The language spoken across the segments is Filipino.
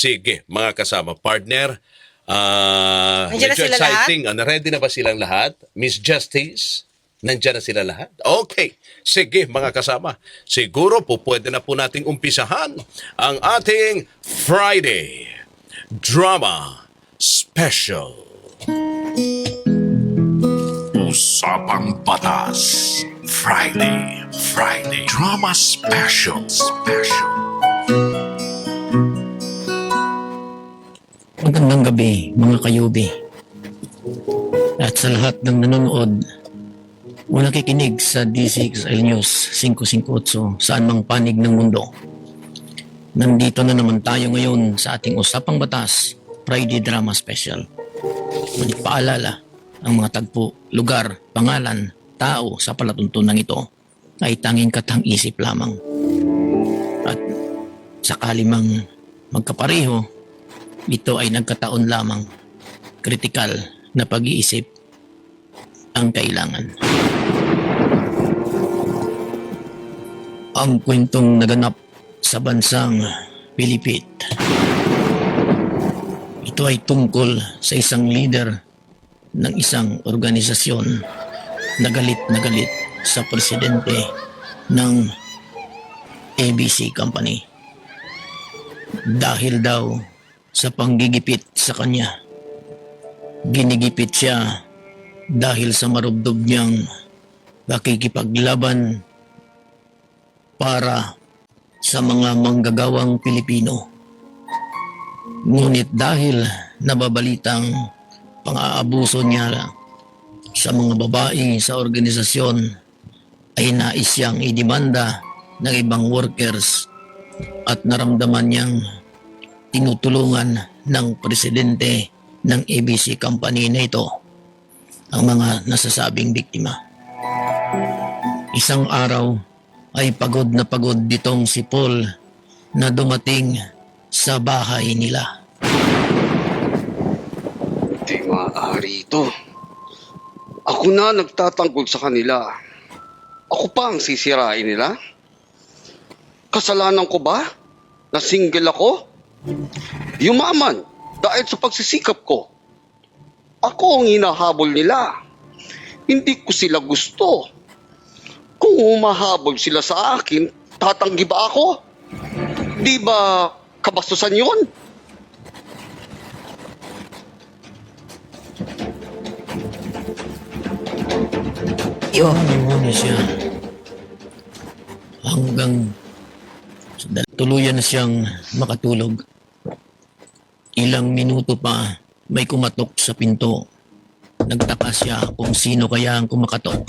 Sige, mga kasama, partner. Ah, Nandiyan na medyo sila lahat? exciting. Ano, ready na ba silang lahat? Miss Justice? Nandiyan na sila lahat? Okay. Sige, mga kasama. Siguro po pwede na po nating umpisahan ang ating Friday Drama Special. Usapang Batas. Friday. Friday. Drama Special. Special. Magandang gabi, mga kayubi. At sa lahat ng nanonood o nakikinig sa D6L News 558 saan mang panig ng mundo. Nandito na naman tayo ngayon sa ating Usapang Batas Friday Drama Special. Ngunit paalala, ang mga tagpo, lugar, pangalan, tao sa palatuntunan ito ay tanging katang-isip lamang. At sakali mang magkapareho, ito ay nagkataon lamang. Kritikal na pag-iisip ang kailangan. Ang kwentong naganap sa bansang Pilipit. Ito ay tungkol sa isang leader ng isang organisasyon na galit na galit sa presidente ng ABC Company. Dahil daw sa panggigipit sa kanya. Ginigipit siya dahil sa marubdob niyang pakikipaglaban para sa mga manggagawang Pilipino. Ngunit dahil nababalitang pang-aabuso niya sa mga babae sa organisasyon ay nais siyang idemanda ng ibang workers at naramdaman niyang tinutulungan ng presidente ng ABC company na ito ang mga nasasabing biktima. Isang araw ay pagod na pagod ditong si Paul na dumating sa bahay nila. Di maaari ito. Ako na nagtatanggol sa kanila. Ako pa ang sisirain nila? Kasalanan ko ba? Na single ako? Yumaman dahil sa pagsisikap ko. Ako ang hinahabol nila. Hindi ko sila gusto. Kung humahabol sila sa akin, tatanggi ba ako? Di ba kabastusan yun? Yun. Ano siya? Hanggang tuluyan na siyang makatulog. Ilang minuto pa may kumatok sa pinto. Nagtaka siya kung sino kaya ang kumakatok.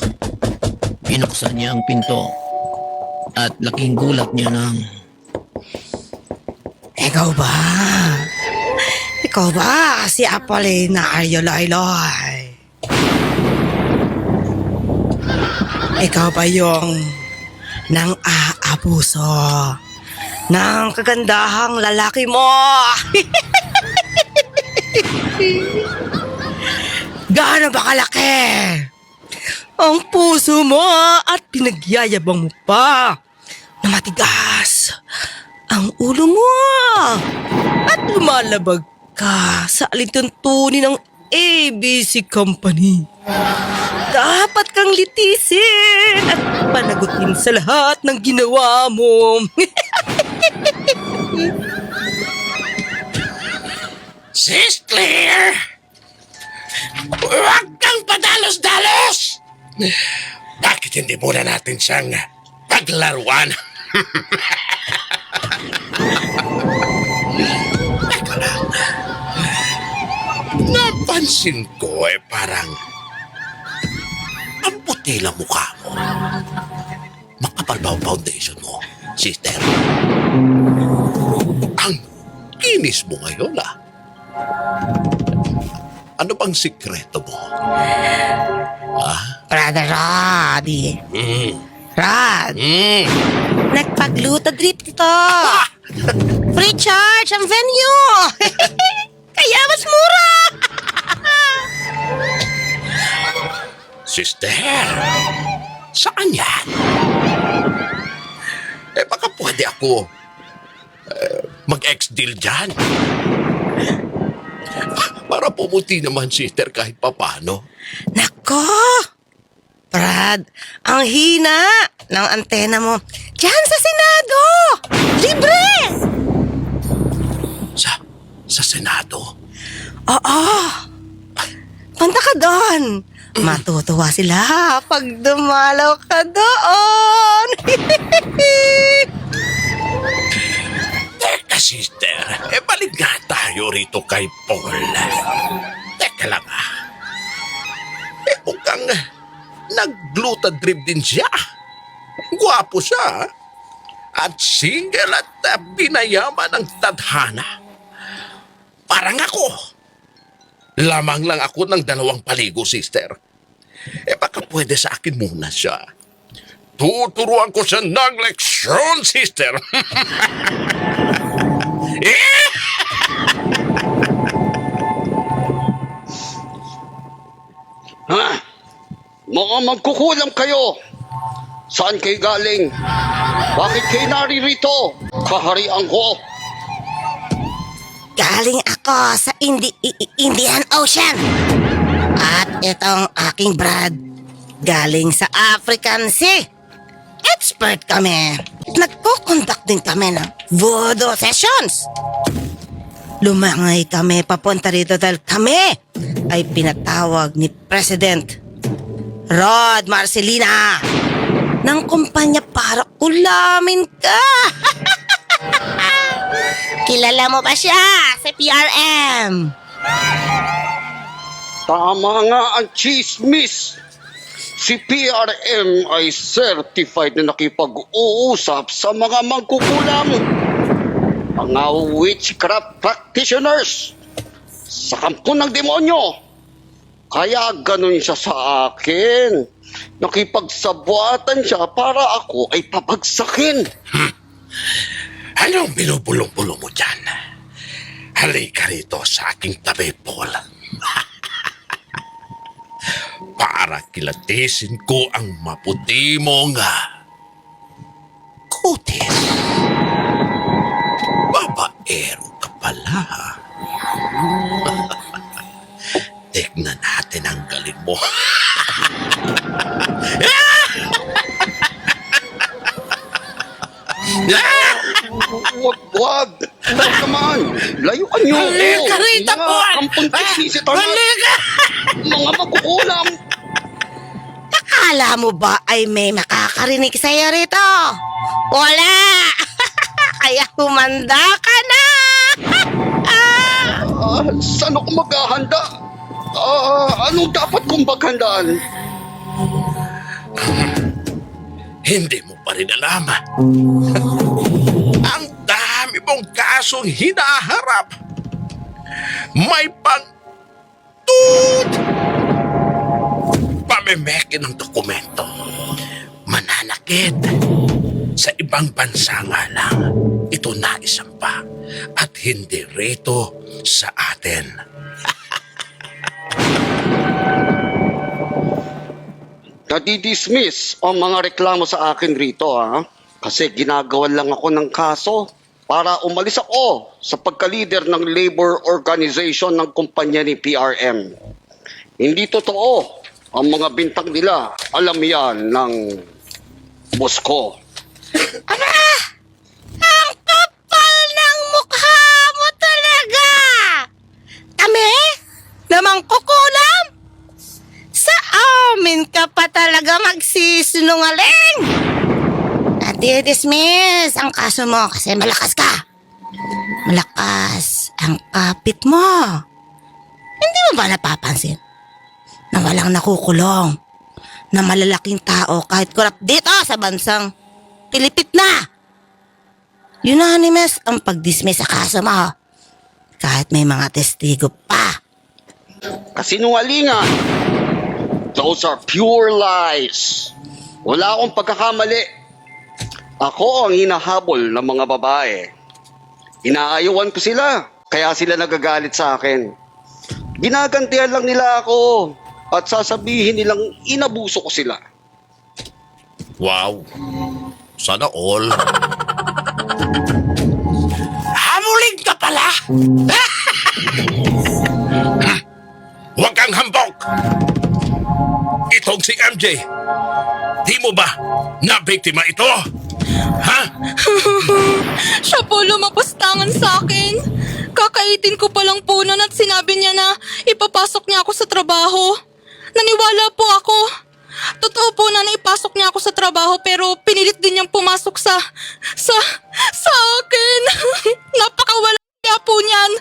Pinuksan niya ang pinto at laking gulat niya ng Ikaw ba? Ikaw ba? Si Apolina Aryolayloy. Ikaw ba yung nang aabuso ng kagandahang lalaki mo? Gaano ba kalaki? Ang puso mo at pinagyayabang mo pa na matigas ang ulo mo at lumalabag ka sa alituntunin ng ABC Company. Dapat kang litisin at panagutin sa lahat ng ginawa mo. Sis Claire! Huwag kang padalos-dalos! Bakit hindi muna natin siyang paglaruan? Teka lang. Napansin ko eh parang ang puti lang mukha mo. Makapal ba foundation mo, sister? Ang kinis mo ngayon ah. Ano bang sikreto mo? Brother Roddy. Mm. Rod, Mm. nagpagluto drip dito. Free charge ang venue. Kaya mas mura. Sister, saan yan? Eh baka pwede ako eh, mag-ex-deal dyan. Para pumuti naman, sister, kahit papano. Nako! Brad, ang hina ng antena mo. Diyan sa Senado! Libre! Sa, sa Senado. Oo! Punta ka doon. Matutuwa sila pag dumalaw ka doon. Sister. Eh, balik nga tayo rito kay Paul. Teka lang, ah. Eh, mukhang nag-glutadrip din siya. Gwapo siya, ah. At single at binayaman ng tadhana. Parang ako. Lamang lang ako ng dalawang paligo, sister. Eh, baka pwede sa akin muna siya. Tuturuan ko siya ng leksyon, sister. Ha? Mga magkukulam kayo. Saan kayo galing? Bakit kayo naririto? Kaharian ko. Galing ako sa Indi- Indian Ocean. At itong aking Brad, galing sa African Sea. Expert kami. Nagpo-conduct din kami ng voodoo sessions. Lumangay kami papunta rito dahil kami ay pinatawag ni President Rod Marcelina ng kumpanya para ulamin ka. Kilala mo ba siya sa PRM? Tama nga ang chismis. Si PRM ay certified na nakipag-uusap sa mga mangkukulam. Mga witchcraft practitioners sa kampo ng demonyo. Kaya ganun siya sa akin. Nakipagsabuatan siya para ako ay pabagsakin. Anong binubulong-bulong mo dyan? Halika rito sa aking tabi, Paul. Para kilatisin ko ang maputi mong kutis. Babaero ka pala. Tignan natin ang galing mo. Wag, wag. Wag naman. Layuan niyo. Halika rito, Mga Paul. kampong tiksisit ang Halika! mga magkukulam. Akala mo ba ay may makakarinig sa'yo rito? Wala! Kaya humanda ka na! Ah, saan ako maghahanda? Ah, anong dapat kong paghandaan? Hindi mo pa rin alam. Ang dami mong kasong hinaharap. May pang tut! Pamemeke ng dokumento. Mananakit. Sa ibang bansa nga lang, ito na isang pa. At hindi rito sa atin. Nadidismiss ang mga reklamo sa akin rito ha. Kasi ginagawan lang ako ng kaso para umalis ako sa pagka-leader ng labor organization ng kumpanya ni PRM. Hindi totoo ang mga bintang nila. Alam yan ng boss ko. Ang kapal ng mukha mo talaga! Kami? Namang kukulam? Amin ka pa talaga magsisinungaling! Nadi-dismiss ang kaso mo kasi malakas ka. Malakas ang kapit mo. Hindi mo ba napapansin na walang nakukulong na malalaking tao kahit korap dito sa bansang Pilipit na? Unanimous ang pag-dismiss sa kaso mo. Kahit may mga testigo pa. Kasinungalingan. Those are pure lies. Wala akong pagkakamali. Ako ang hinahabol ng mga babae. Inaayawan ko sila, kaya sila nagagalit sa akin. Ginagantihan lang nila ako at sasabihin nilang inabuso ko sila. Wow. Sana all. Habol pala! Huwag kang hambok! Itong si MJ, di mo ba nabiktima ito? Ha? Siya po lumapastangan sa akin. Kakaitin ko palang po nun at sinabi niya na ipapasok niya ako sa trabaho. Naniwala po ako. Totoo po na naipasok niya ako sa trabaho pero pinilit din niyang pumasok sa... sa... sa akin. Napakawala niya po niyan.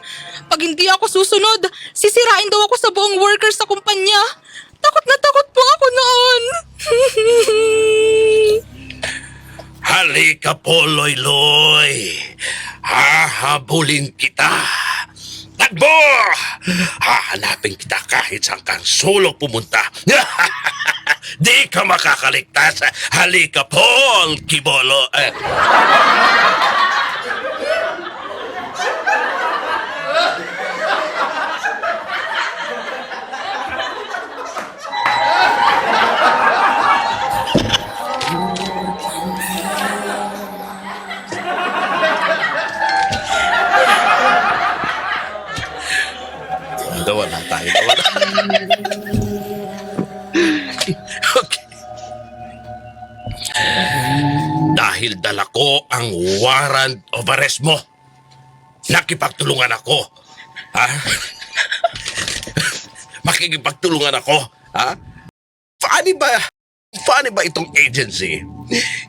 Pag hindi ako susunod, sisirain daw ako sa buong workers sa kumpanya. Takot na takot po ako noon. Halika po, Loy Loy. Hahabulin kita. Takbo! Hahanapin kita kahit saan kang solo pumunta. Di ka makakaligtas. Halika, Paul Kibolo. Eh, Dawa lang tayo. Dawa lang. okay. Dahil dala ko ang warrant of arrest mo, nakipagtulungan ako. Ha? Makikipagtulungan ako. Ha? Paano ba, paano ba itong agency?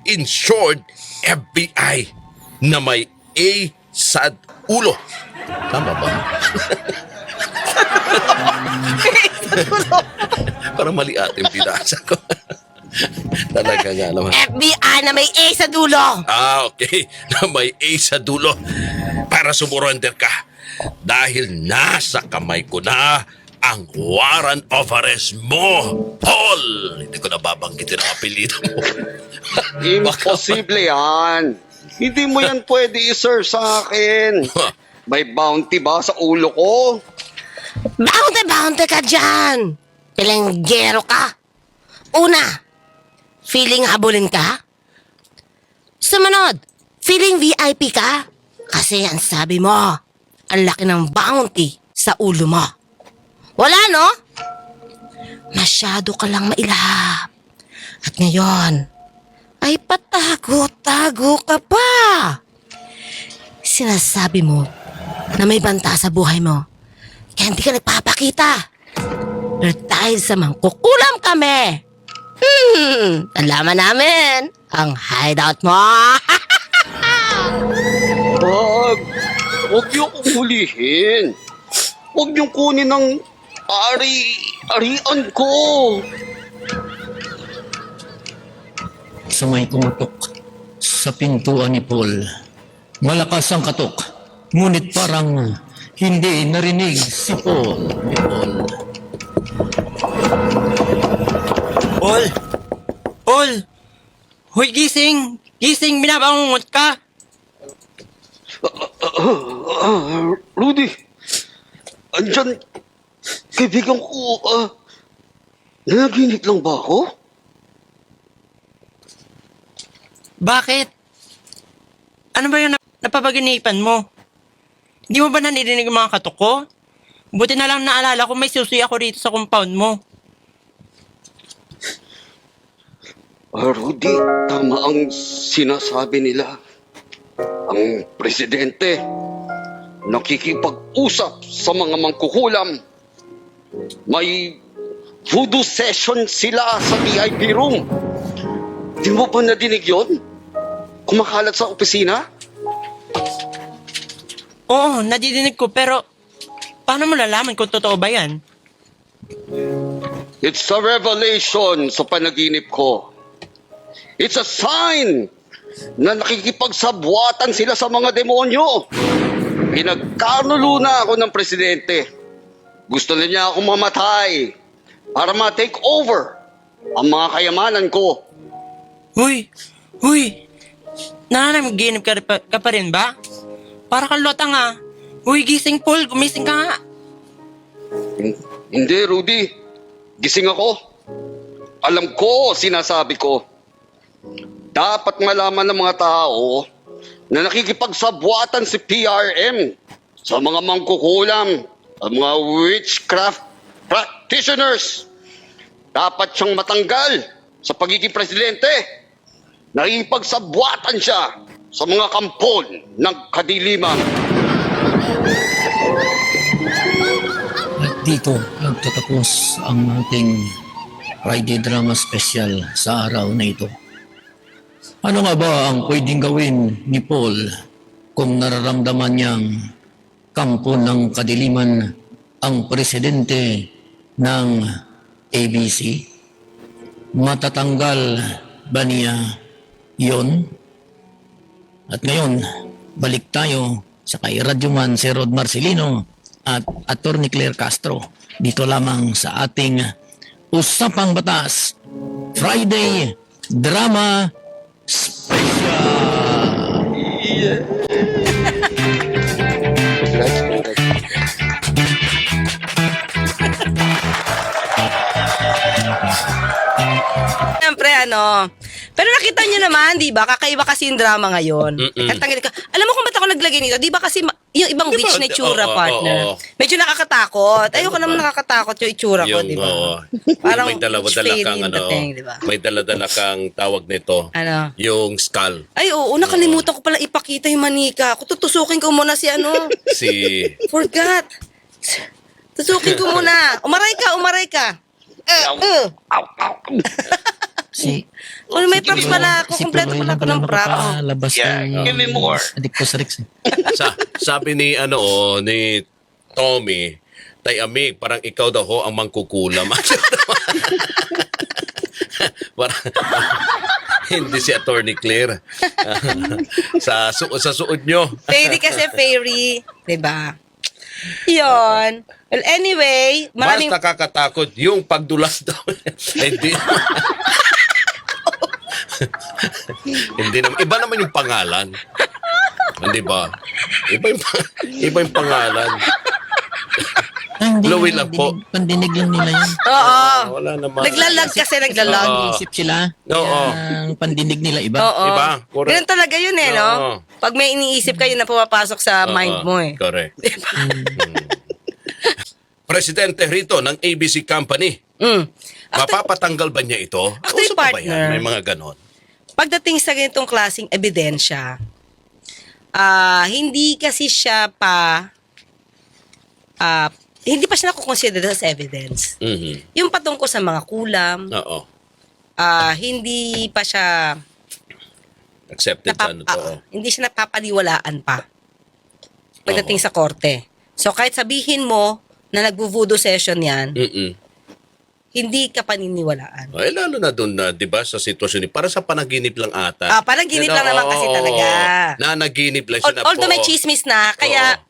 In short, FBI na may A sa ulo. Tama ba? Parang mali ating pinasa ko. Talaga nga naman. FBI na may A sa dulo. Ah, okay. Na may A sa dulo. Para sumurrender ka. Dahil nasa kamay ko na ang warrant of arrest mo. Paul! Hindi ko nababanggitin ang apelido mo. Imposible yan. Hindi mo yan pwede i-serve sa akin. May bounty ba sa ulo ko? Bounty, bounty ka dyan. Pilanggero ka. Una, feeling habulin ka? Sumunod, feeling VIP ka? Kasi ang sabi mo, ang laki ng bounty sa ulo mo. Wala, no? Masyado ka lang mailahap. At ngayon, ay patago-tago ka pa. Sinasabi mo na may banta sa buhay mo. Kaya hindi ka nagpapakita. Pero dahil sa mangkukulam kami, hmm, nalaman namin ang hideout mo. Wag. Huwag niyo akong hulihin. Huwag niyo kunin ang ari, arian ko. Sa may kumutok sa pintuan ni Paul. Malakas ang katok, ngunit parang hindi narinig si Paul ni Paul. Paul! Paul! Hoy, gising! Gising, binabangungot ka! Ah, Rudy, andyan, kaibigan ko, ah, nanaginip lang ba ako? Bakit? Ano ba yung nap- napapaginipan mo? Hindi mo ba nanirinig mga katok ko? Buti na lang naalala ko may susi ako rito sa compound mo. Ah, Rudy, tama ang sinasabi nila. Ang presidente, nakikipag-usap sa mga mangkukulam. May voodoo session sila sa VIP room. Di mo ba nadinig yon? Kumakalat sa opisina? Oo, nadidinig ko pero paano mo lalaman kung totoo ba yan? It's a revelation sa panaginip ko. It's a sign na nakikipagsabwatan sila sa mga demonyo. Pinagkanulo na ako ng presidente. Gusto na niya akong mamatay para ma-take over ang mga kayamanan ko. Huy! Huy! Nananaginip ka, pa- ka pa rin ba? Para kang lota nga. Huy, gising Paul, gumising ka nga. Hin- Hindi, Rudy. Gising ako. Alam ko, sinasabi ko. Dapat malaman ng mga tao na nakikipagsabwatan si PRM sa mga mangkukulam, ang mga witchcraft practitioners. Dapat siyang matanggal sa pagiging presidente. Naipagsabwatan siya sa mga kampon ng kadiliman. At dito nagtatapos ang ating Friday Drama Special sa araw na ito. Ano nga ba ang pwedeng gawin ni Paul kung nararamdaman niyang kampo ng kadiliman ang presidente ng ABC? Matatanggal ba niya yon? At ngayon, balik tayo sa kay Radyoman si Rod Marcelino at Attorney Claire Castro. Dito lamang sa ating Usapang Batas Friday Drama Siyempre, Pero nakita niyo naman, di ba? Kakaiba kasi yung drama ngayon. Mm-mm. Katanggal ka. Alam mo kung ba't ako naglagay nito? Di ba kasi ma- yung ibang witch na itsura, Oo, oo, partner. oo. Medyo nakakatakot. Ayoko naman nakakatakot yung itsura ko, di ba? oo. Parang may witch kang fairy ano, dating, di ba? may dala-dala kang tawag nito. Ano? Yung skull. Ay, oo. Nakalimutan ko pala ipakita yung manika. Ako tutusukin ko muna si ano. Si Forgot. Tusukin ko muna. Umaray ka, umaray ka. Eh, eh. Si Kung may props pala ako, si kompleto pala lang ako ng props. nakapalabas Yeah, ng give me more. Addictus Rex. eh. sa, sabi ni ano oh, ni Tommy, tay amig, parang ikaw daw ho ang mangkukulam. parang, hindi si Attorney Claire. sa su- sa suod nyo. Fairy kasi fairy. 'di ba? Yun. Well, anyway, maraming... Mas nakakatakot yung pagdulas daw. hindi. hindi naman. Iba naman yung pangalan. Hindi ba? Iba yung, iba yung pangalan. Ah, hindi Louie nila lang po. dinig- Pandinig lang nila yun. Oo. Wala naman. Naglalag kasi, naglalag. Oo. Isip sila. Oo. Ang pandinig nila iba. Oo. Iba, correct. Ganun talaga yun eh, no? Oo. Pag may iniisip kayo na pumapasok sa Oo, mind mo eh. Correct. Mm. Presidente rito ng ABC Company. Mm. Mapapatanggal ba niya ito? Actually, Uso pa ba partner. yan? May mga ganon. Pagdating sa ganitong klaseng ebidensya, ah hindi kasi siya pa ah hindi pa siya nakukonsider as evidence. Mhm. Yung patungkol sa mga kulam, Oo. ah hindi pa siya Accepted napap- ano to. ah, hindi siya napapaliwalaan pa pagdating sa korte. So kahit sabihin mo na nagvo-voodoo session yan, Mm-mm. Hindi ka paniniwalaan. Ay, lalo na doon na, di ba, sa sitwasyon ni, para sa panaginip lang ata. Ah, panaginip lang naman kasi oo, talaga. Na naginip lang siya na although may po. chismis na, kaya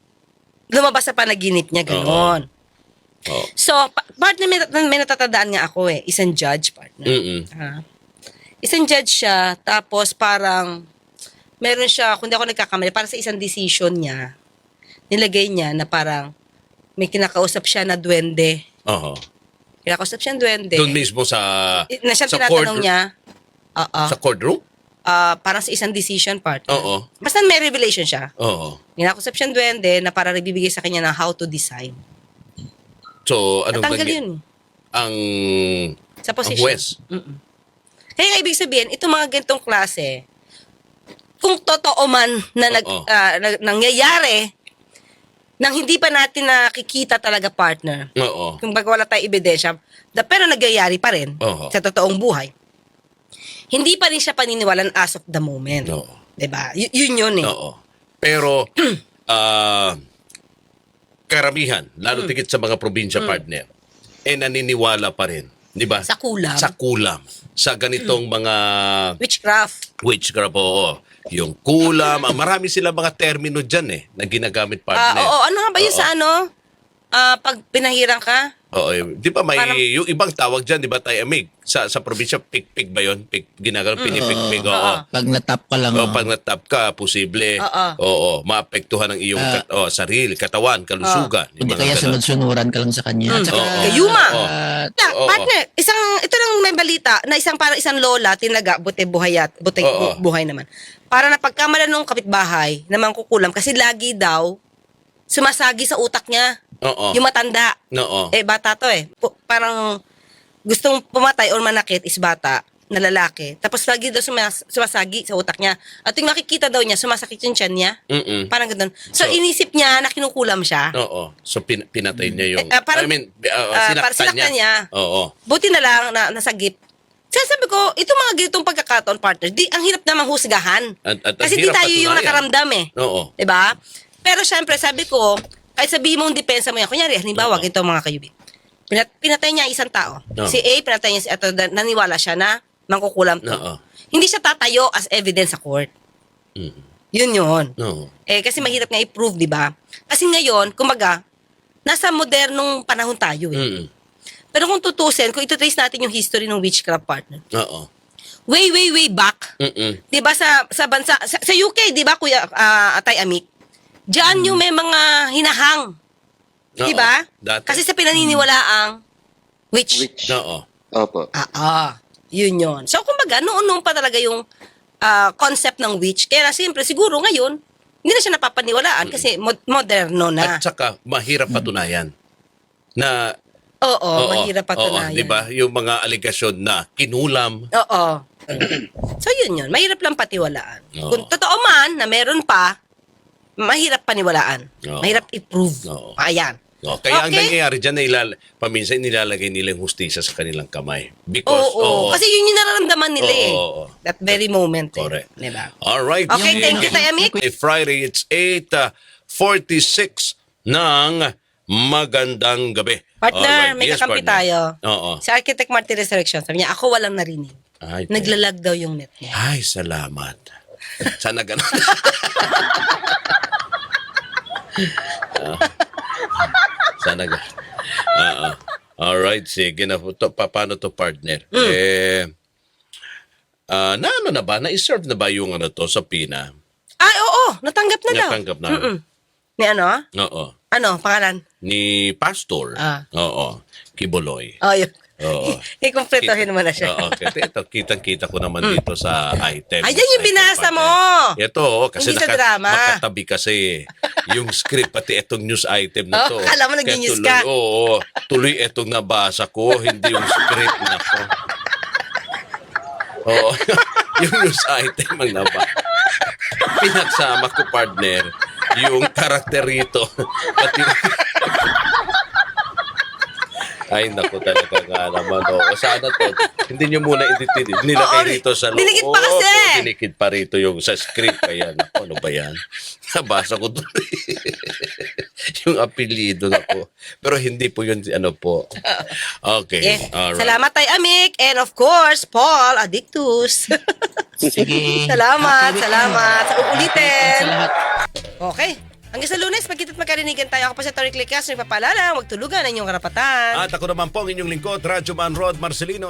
lumabas sa panaginip niya, gano'n. Oo. So, pa- partner, may, may natatandaan nga ako eh, isang judge, partner. Mm-mm. Ha? Isang judge siya, tapos parang, meron siya, kung di ako nagkakamali, para sa isang decision niya, nilagay niya na parang, may kinakausap siya na duwende. Oo. Kinakausap siya ng duwende. Doon mismo sa I- na siya sa tinatanong court- niya, oo, sa courtroom? ah, parang sa isang decision partner. Oo. Basta may revelation siya. Oo. Kinakausap siya ng duwende na para ibibigay sa kanya ng how to decide. So, anong Natanggal nangy- yun Ang sa ang position. huwes. Mm-mm. Kaya nga ibig sabihin, itong mga ganitong klase, kung totoo man na, nag, Oo. ah, na- nangyayari, nang hindi pa natin nakikita talaga partner, Oo. kung baga wala tayong ebidensya, da, pero nagyayari pa rin Oo. sa totoong buhay, hindi pa rin siya paniniwalan as of the moment. Oo. 'Di ba? Y- yun yun eh. Oo. Pero, ah, karamihan, lalo tigit sa mga probinsya partner, eh naniniwala pa rin. Di ba? Sa kulam. Sa kulam. Sa ganitong mga Witchcraft. witchcraft, oo. Yung kulam, ah, marami sila mga termino dyan eh, na ginagamit Ah, partner. oo, ano nga ba yun sa ano? Ah, pag pinahirang ka? Oo, eh, di ba may Parang- yung ibang tawag diyan, di ba tayo amig? Sa sa probinsya pik-pik ba 'yon? Pik ginagawa pinipik-pik. Oo. Oo. Pag natap ka lang, O oh, pag natap ka, posible. Oo. Oo, maapektuhan ang iyong Ah. kat- oh, sarili, katawan, kalusugan. yung hindi mga kaya ganon. sunod-sunuran ka lang sa kanya. At saka, Oo. Gayuma. Oo. ah, Na, Oo. partner, isang, ito lang may balita, na isang para isang lola, tinaga, buti buhay at, buti Oo. bu- buhay naman. Para na pagkamalan ng kapitbahay, na mangkukulam, kasi lagi daw, sumasagi sa utak niya. Oo. Yung matanda. Oo. Eh, bata to eh. Pu- parang gustong pumatay or manakit is bata na lalaki. Tapos lagi daw sumas- sumasagi sa utak niya. At yung makikita daw niya, sumasakit yung tiyan niya. Mm-mm. Parang ganun. So, So- inisip niya na kinukulam siya. Oo. So, pin- pinatay niya yung... Eh, ah, parang- I mean, uh, ah, sinaktan, parang sinaktan niya. Oo. Buti na lang na nasagip. Kaya sabi ko, itong mga ganitong pagkakataon, partner, di, ang hirap namang husgahan. At- at- Kasi di tayo yung nakaramdam eh. Oo. 'Di ba? Pero syempre, sabi ko, kahit sabihin mong depensa mo yan, kunyari, halimbawa, Oo. ito mga kayubi. Pinat pinatay niya isang tao. Oo. Si A, pinatay niya si ito, naniwala siya na mangkukulam to. Oo. Hindi siya tatayo as evidence sa court. Mm. Yun yun. Oo. Eh, kasi mahirap nga i-prove, di ba? Kasi ngayon, kumaga, nasa modernong panahon tayo eh. Mm. Pero kung tutusin, kung itutrace natin yung history ng witchcraft partner, Oo. way, way, way back, Mm-mm. 'di ba sa sa bansa sa, sa UK 'di ba Kuya ah, Atay Amik? Diyan yung may mga hinahang, 'di Oo. ba? Dati. Kasi sa pinaniniwalaang witch. Which, Oo. Opo. Ah, ah, yun yun. So kumbaga noon-noon pa talaga yung ah, concept ng witch. Kaya na siyempre siguro ngayon hindi na siya napapaniwalaan kasi mod- moderno na. At saka, mahirap patunayan na Oo, mahirap Oo, patunayan. di ba? Yung mga aligasyon na kinulam. Oo. so yun yun, mahirap lang patiwalaan. Oo. Kung totoo man na meron pa, mahirap paniwalaan. Oo. Mahirap i-prove. Oo. Ayan. No, kaya ang Okay. nangyayari dyan, nilal paminsan nilalagay nila yung hustisya sa kanilang kamay. Oo, Because, oo. Kasi yun yung nararamdaman nila Oo, eh. oo, oo. That very moment. Correct. Eh. Diba? All right. Okay, thank you, Tay Amik. Eh, Friday, it's 8.46 ng magandang gabi. Partner, Alright. may Yes, kakampi partner. tayo. Oo. Si Architect Marty Resurrection, sabi niya, ako walang narinig. Ay, Naglalag daw yung net niya. Ay, salamat. Sana ganun. Ah. Sana ganun. Oo. All right, sige na po. To, pa, paano to partner? Mm. Eh, ah, na ano na ba? Na-serve na ba yung ano to sa Pina? Ay, oo, natanggap na daw. Natanggap na. Mm-mm. Ni ano? Oo. Ano, pangalan? Ni Pastor. Ah. Oo. Kiboloy. Oh, yun. Oo. I-completohin mo na siya. Oo, kasi ito, kitang-kita ko naman dito sa item. Ayan yung binasa mo. Ito, oh, kasi Hindi sa naka- drama. makatabi kasi yung script, pati itong news item na Oh, to. akala mo Kaya nag-news tuloy- ka. Oo, tuloy itong nabasa ko, hindi yung script na ko. Oo, yung news item ang nabasa. Pinagsama ko, partner, yung karakter rito. Pati Ay, naku talaga nga naman. Oo. Sana to, hindi nyo muna edit Nilagay Oo, rito sa loob. dinikit pa kasi. Oo, dinikit pa rito yung sa script. Kaya, naku, ano ba yan? Nabasa ko doon. yung apelido na po. Pero hindi po yun, ano po. Okay. Yes. Alright. Salamat tay Amik. And of course, Paul Addictus. Sige. salamat, salamat. Sa uulitin. Sa lahat. Okay. Hanggang sa lunes, magkita't magkarinigan tayo. Ako pa sa Tori Clicas, nagpapalala, huwag tulugan ang inyong karapatan. At ako naman po ang inyong lingkod, Radyo Man Rod Marcelinos.